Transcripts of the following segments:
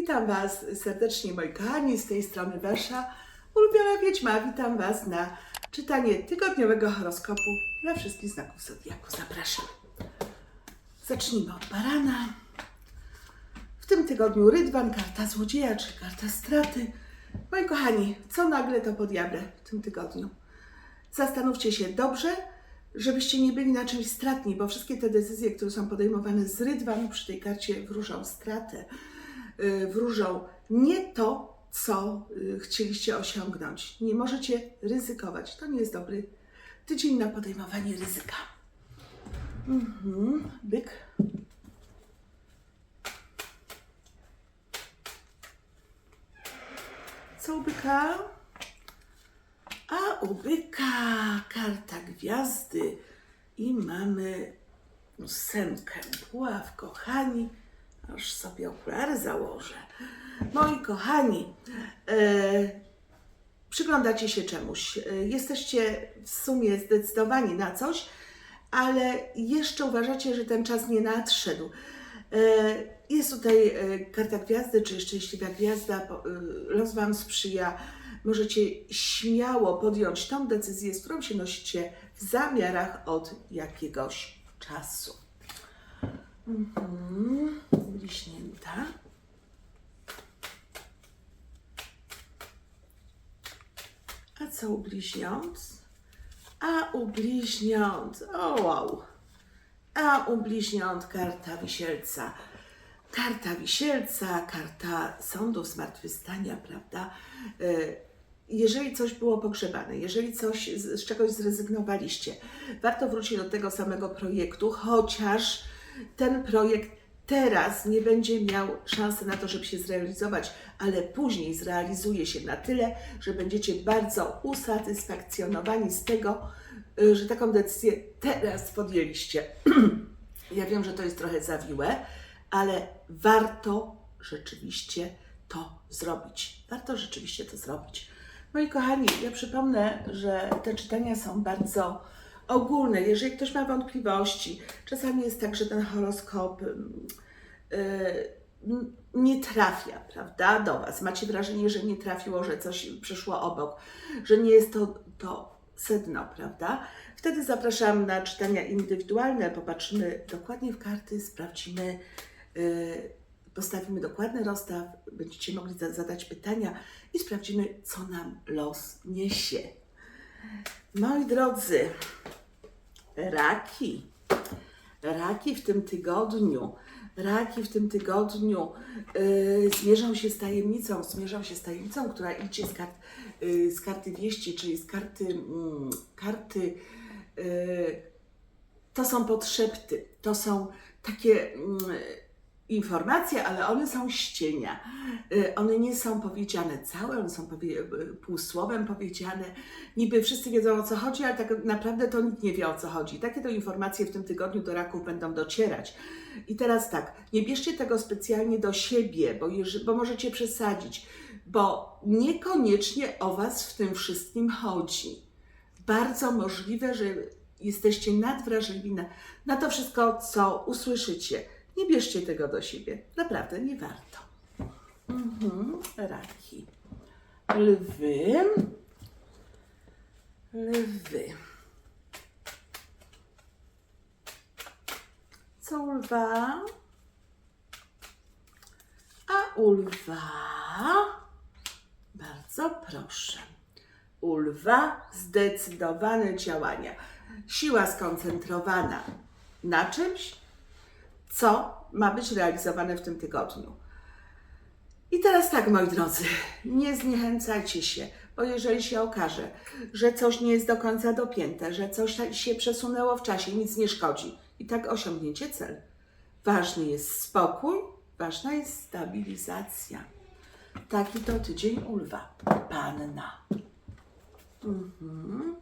Witam Was serdecznie, moi kochani, z tej strony Wasza ulubiona wiedźma. Witam Was na czytanie tygodniowego horoskopu dla wszystkich znaków Zodiaku. Zapraszam. Zacznijmy od barana. W tym tygodniu Rydwan, karta złodzieja czy karta straty. Moi kochani, co nagle to po diable w tym tygodniu? Zastanówcie się dobrze, żebyście nie byli na czymś stratni, bo wszystkie te decyzje, które są podejmowane z Rydwanu przy tej karcie wróżą stratę, wróżą nie to, co yy, chcieliście osiągnąć. Nie możecie ryzykować. To nie jest dobry tydzień na podejmowanie ryzyka. Mhm. Byk. Co u byka? A u byka karta gwiazdy i mamy ósemkę buław, kochani. Aż sobie okulary założę. Moi kochani, e, przyglądacie się czemuś. E, jesteście w sumie zdecydowani na coś, ale jeszcze uważacie, że ten czas nie nadszedł. E, Jest tutaj karta gwiazdy, czy szczęśliwa gwiazda, los Wam sprzyja. Możecie śmiało podjąć tą decyzję, z którą się nosicie w zamiarach od jakiegoś czasu. Mhm. Bliźnięta. A co u bliźniąt? A u bliźniąt, o wow. A u bliźniąt karta wisielca. Karta wisielca, karta sądu, zmartwychwstania, prawda? E, Jeżeli coś było pogrzebane, jeżeli coś z czegoś zrezygnowaliście, warto wrócić do tego samego projektu, chociaż ten projekt teraz nie będzie miał szansy na to, żeby się zrealizować, ale później zrealizuje się na tyle, że będziecie bardzo usatysfakcjonowani z tego, y, że taką decyzję teraz podjęliście. Ja wiem, że to jest trochę zawiłe, ale warto rzeczywiście to zrobić. Warto rzeczywiście to zrobić. Moi kochani, ja przypomnę, że te czytania są bardzo ogólne. Jeżeli ktoś ma wątpliwości, czasami jest tak, że ten horoskop ym, y, n- nie trafia, prawda, do Was. Macie wrażenie, że nie trafiło, że coś przyszło obok, że nie jest to, to sedno, prawda? Wtedy zapraszam na czytania indywidualne, popatrzymy dokładnie w karty, sprawdzimy, y, postawimy dokładny rozstaw, będziecie mogli za- zadać pytania i sprawdzimy, co nam los niesie. Moi drodzy, raki. Raki w tym tygodniu. Raki w tym tygodniu yy, zmierzą się z tajemnicą, zmierzą się z tajemnicą, która idzie z, kart, yy, z karty wieści, czyli z karty, mm, karty yy, to są podszepty, to są takie mm, informacje, ale one są ścienia. Y, One nie są powiedziane całe, one są powie, y, półsłowem powiedziane. Niby wszyscy wiedzą o co chodzi, ale tak naprawdę to nikt nie wie o co chodzi. Takie to informacje w tym tygodniu do raków będą docierać. I teraz tak, nie bierzcie tego specjalnie do siebie, bo, bo możecie przesadzić, bo niekoniecznie o Was w tym wszystkim chodzi. Bardzo możliwe, że jesteście nadwrażliwi na, na to wszystko, co usłyszycie. Nie bierzcie tego do siebie. Naprawdę nie warto. Mhm, raki. Lwy. Lwy. Co u lwa? A u lwa? Bardzo proszę. U lwa zdecydowane działania. Siła skoncentrowana na czymś, co ma być realizowane w tym tygodniu. I teraz tak, moi drodzy, nie zniechęcajcie się, bo jeżeli się okaże, że coś nie jest do końca dopięte, że coś się przesunęło w czasie, nic nie szkodzi, i tak osiągniecie cel. Ważny jest spokój, ważna jest stabilizacja. Taki to tydzień u lwa. Panna. Mhm.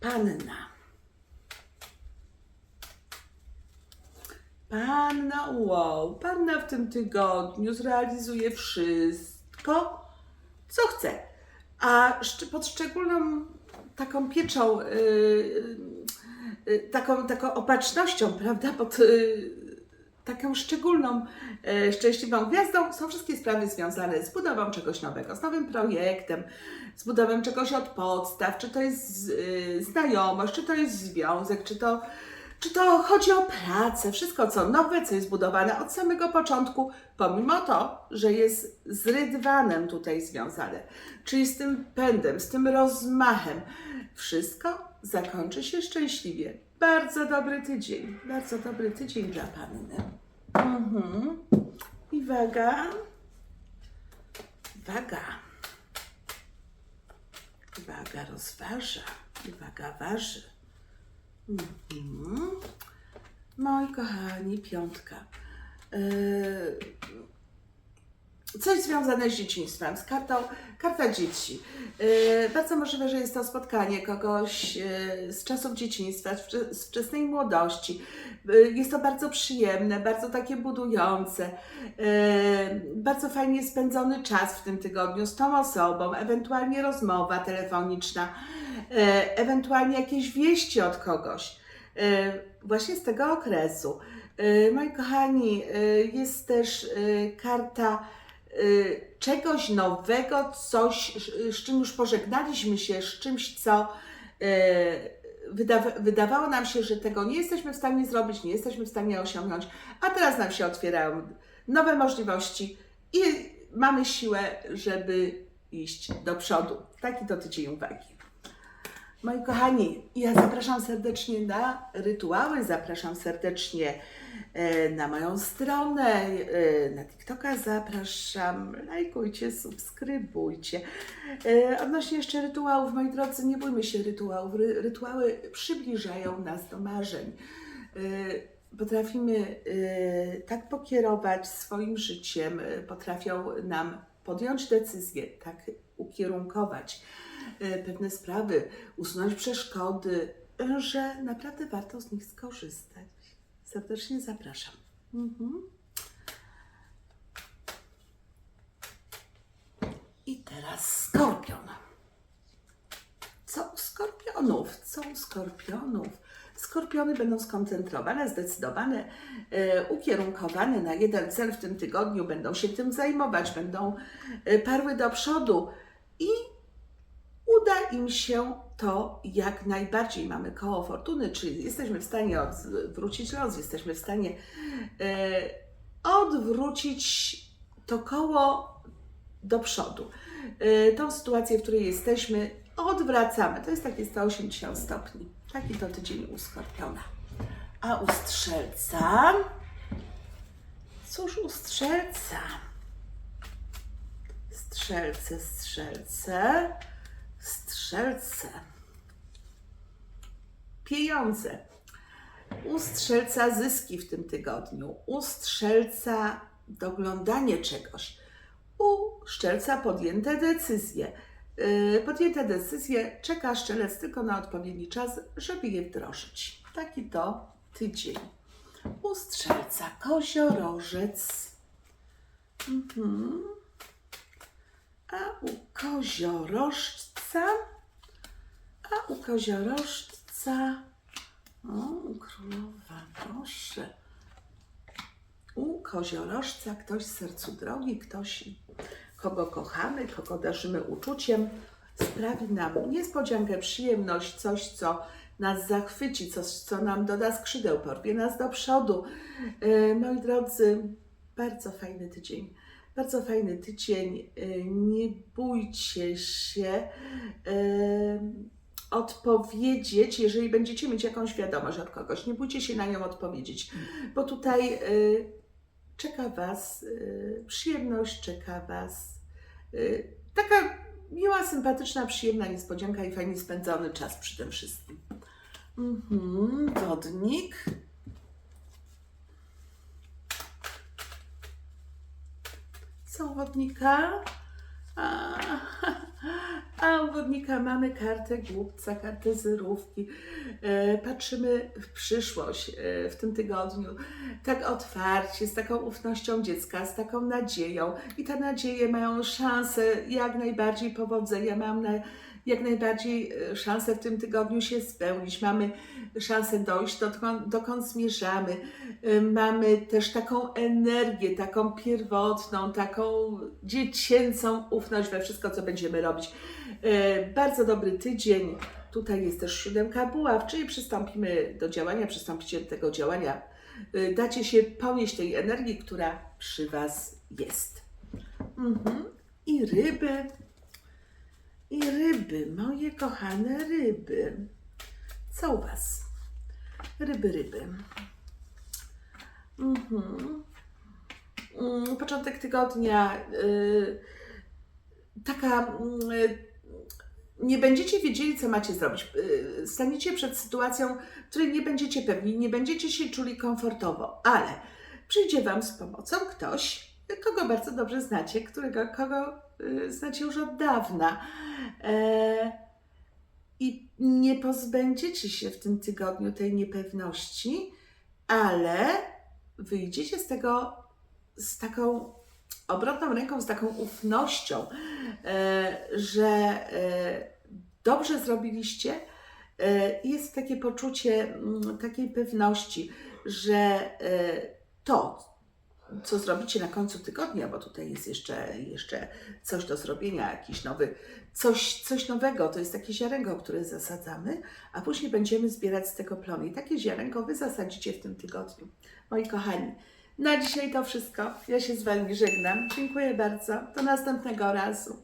Panna. Panna, wow, panna w tym tygodniu zrealizuje wszystko, co chce. A pod szczególną taką pieczą, yy, yy, taką, taką opatrznością, prawda, pod, yy, taką szczególną, e, szczęśliwą gwiazdą są wszystkie sprawy związane z budową czegoś nowego, z nowym projektem, z budową czegoś od podstaw, czy to jest e, znajomość, czy to jest związek, czy to, czy to chodzi o pracę, wszystko co nowe, co jest budowane od samego początku, pomimo to, że jest z rydwanem tutaj związane, czyli z tym pędem, z tym rozmachem. Wszystko zakończy się szczęśliwie. Bardzo dobry tydzień, bardzo dobry tydzień dla Panny. Mhm. I waga. Waga. Waga rozważa waga waży. Mhm. Moi kochani, piątka. Yy, coś związane z dzieciństwem, z kartą, karta dzieci. Yy, bardzo możliwe, że jest to spotkanie kogoś yy, z czasów dzieciństwa, z wcze- z wczesnej młodości. Yy, jest to bardzo przyjemne, bardzo takie budujące. Yy, bardzo fajnie spędzony czas w tym tygodniu z tą osobą, ewentualnie rozmowa telefoniczna, yy, ewentualnie jakieś wieści od kogoś. Yy, właśnie z tego okresu. Yy, Moi kochani, yy, jest też yy, karta y, czegoś nowego, coś, z- czym już pożegnaliśmy się, z czymś, co y, wydawa- wydawało nam się, że tego nie jesteśmy w stanie zrobić, nie jesteśmy w stanie osiągnąć, a teraz nam się otwierają nowe możliwości i mamy siłę, żeby iść do przodu. Taki to tydzień uwagi. Moi kochani, ja zapraszam serdecznie na rytuały, zapraszam serdecznie e, na moją stronę, e, na TikToka zapraszam, lajkujcie, subskrybujcie. E, Odnośnie jeszcze rytuałów, moi drodzy, nie bójmy się rytuałów. Ry- Rytuały przybliżają nas do marzeń. Potrafimy tak pokierować swoim życiem, potrafią nam podjąć decyzję, tak ukierunkować pewne sprawy, usunąć przeszkody, e, że naprawdę warto z nich skorzystać. Serdecznie zapraszam. Mhm. I teraz skorpion. Co u skorpionów? Co u skorpionów? Skorpiony będą skoncentrowane, zdecydowane, e, ukierunkowane na jeden cel w tym tygodniu, będą się tym zajmować, będą e, parły do przodu i im się to jak najbardziej. Mamy koło fortuny, czyli jesteśmy w stanie odwrócić los, jesteśmy w stanie e, odwrócić to koło do przodu. E, tą sytuację, w której jesteśmy, odwracamy. To jest takie 180 stopni. Taki to tydzień u Skorpiona. A u Strzelca? Cóż u Strzelca? Strzelce, strzelce, strzelce. Pieniądze. U strzelca zyski w tym tygodniu. U strzelca doglądanie czegoś. U szczelca podjęte decyzje. Yy, podjęte decyzje czeka szczelec tylko na odpowiedni czas, żeby je wdrożyć. Taki to tydzień. U strzelca koziorożec. Mhm. A u koziorożca, a u koziorożca, o, królowa, proszę. U koziorożca ktoś sercu drogi, ktoś, kogo kochamy, kogo darzymy uczuciem, sprawi nam niespodziankę, przyjemność, coś, co nas zachwyci, coś, co nam doda skrzydeł, porwie nas do przodu. E, moi drodzy, bardzo fajny tydzień. Bardzo fajny tydzień. E, Nie bójcie się e, odpowiedzieć, jeżeli będziecie mieć jakąś wiadomość od kogoś. Nie bójcie się na nią odpowiedzieć, bo tutaj e, czeka Was e, przyjemność, czeka Was e, taka miła, sympatyczna, przyjemna niespodzianka i fajnie spędzony czas przy tym wszystkim. Mhm, wodnik. Co wodnika? A, a u wodnika mamy kartę głupca, kartę zerówki. E, patrzymy w przyszłość e, w tym tygodniu tak otwarcie, z taką ufnością dziecka, z taką nadzieją. I te nadzieje mają szansę jak najbardziej powodzenia. Mam na, jak najbardziej e, szanse w tym tygodniu się spełnić. Mamy szansę dojść dokąd, dokąd zmierzamy. Mamy też taką energię, taką pierwotną, taką dziecięcą ufność we wszystko, co będziemy robić. E, Bardzo dobry tydzień. Tutaj jest też siódemka buław, czyli przystąpimy do działania, przystąpicie do tego działania. E, Dacie się ponieść tej energii, która przy Was jest. Mhm. I ryby. I ryby, moje kochane ryby. Co u Was? Ryby, ryby. Mhm. Mm, Początek tygodnia. y, taka. Nie będziecie wiedzieli, co macie zrobić. Y, Staniecie przed sytuacją, której nie będziecie pewni, nie będziecie się czuli komfortowo, ale przyjdzie Wam z pomocą ktoś, kogo bardzo dobrze znacie, którego, kogo y, znacie już od dawna. E, I nie pozbędziecie się w tym tygodniu tej niepewności, ale wyjdziecie z tego z taką obrotną ręką, z taką ufnością, e, że e, dobrze zrobiliście. E, Jest takie poczucie mm, takiej pewności, że to, co zrobicie na końcu tygodnia, bo tutaj jest jeszcze, jeszcze coś do zrobienia, jakiś nowy, coś, coś nowego, to jest takie ziarenko, które zasadzamy, a później będziemy zbierać z tego plony. I takie ziarenko Wy zasadzicie w tym tygodniu. Moi kochani, na dzisiaj to wszystko. Ja się z Wami żegnam. Dziękuję bardzo. Do następnego razu.